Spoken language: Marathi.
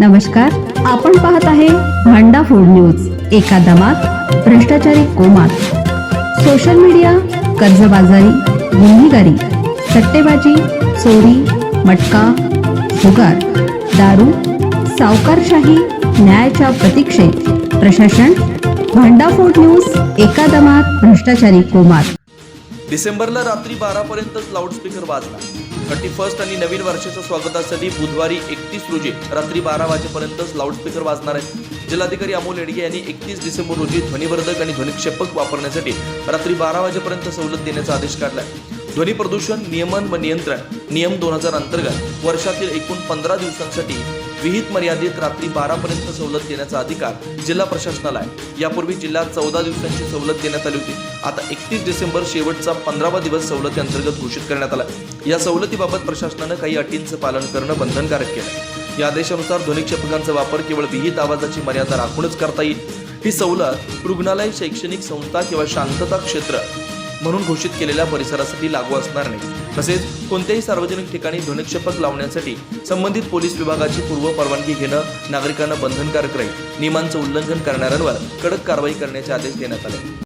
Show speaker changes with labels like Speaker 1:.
Speaker 1: नमस्कार आपण पाहत आहे भांडाफोड न्यूज एका दमात भ्रष्टाचारी कोमात. सोशल मीडिया कर्जबाजारी गुन्हेगारी सट्टेबाजी चोरी मटका जुगार दारू सावकारशाही न्यायाच्या प्रतीक्षेत. प्रशासन भांडाफोड न्यूज एका दमात भ्रष्टाचारी कोमात.
Speaker 2: डिसेंबरला रात्री बारापर्यंतच लाऊडस्पीकर वाजला. थर्टी फर्स्ट आणि नवीन वर्षाच्या स्वागतासाठी बुधवारी एकतीस रोजी रात्री बारा वाजेपर्यंतच लाऊडस्पीकर वाजणार आहेत जिल्हाधिकारी अमोल येडगे यांनी एकतीस डिसेंबर रोजी ध्वनिवर्धक आणि ध्वनिक्षेपक वापरण्यासाठी रात्री बारा वाजेपर्यंत सवलत देण्याचा आदेश काढलाय. ध्वनी प्रदूषण नियमन व नियंत्रण नियम दोन हजार अंतर्गत वर्षातील एकूण पंधरा दिवसांसाठी विहित मर्यादित रात्री बारापर्यंत सवलत देण्याचा अधिकार जिल्हा प्रशासनाला आहे. यापूर्वी जिल्ह्यात चौदा दिवसांची सवलत देण्यात आली होती. आता एकतीस डिसेंबर शेवटचा पंधरावा दिवस सवलती अंतर्गत घोषित करण्यात आला. या सवलतीबाबत प्रशासनानं काही अटींचं पालन करणं बंधनकारक केलं. या आदेशानुसार ध्वनिक्षेपकांचा वापर केवळ विहित आवाजाची मर्यादा राखूनच करता येईल. ही सवलत रुग्णालय शैक्षणिक संस्था किंवा शांतता क्षेत्र म्हणून घोषित केलेल्या परिसरासाठी लागू असणार नाही. तसेच कोणत्याही सार्वजनिक ठिकाणी ध्वनिक्षेपक लावण्यासाठी संबंधित पोलीस विभागाची पूर्व परवानगी घेणं नागरिकांना बंधनकारक राहील. नियमांचं उल्लंघन करणाऱ्यांवर कडक कारवाई करण्याचे आदेश देण्यात आले.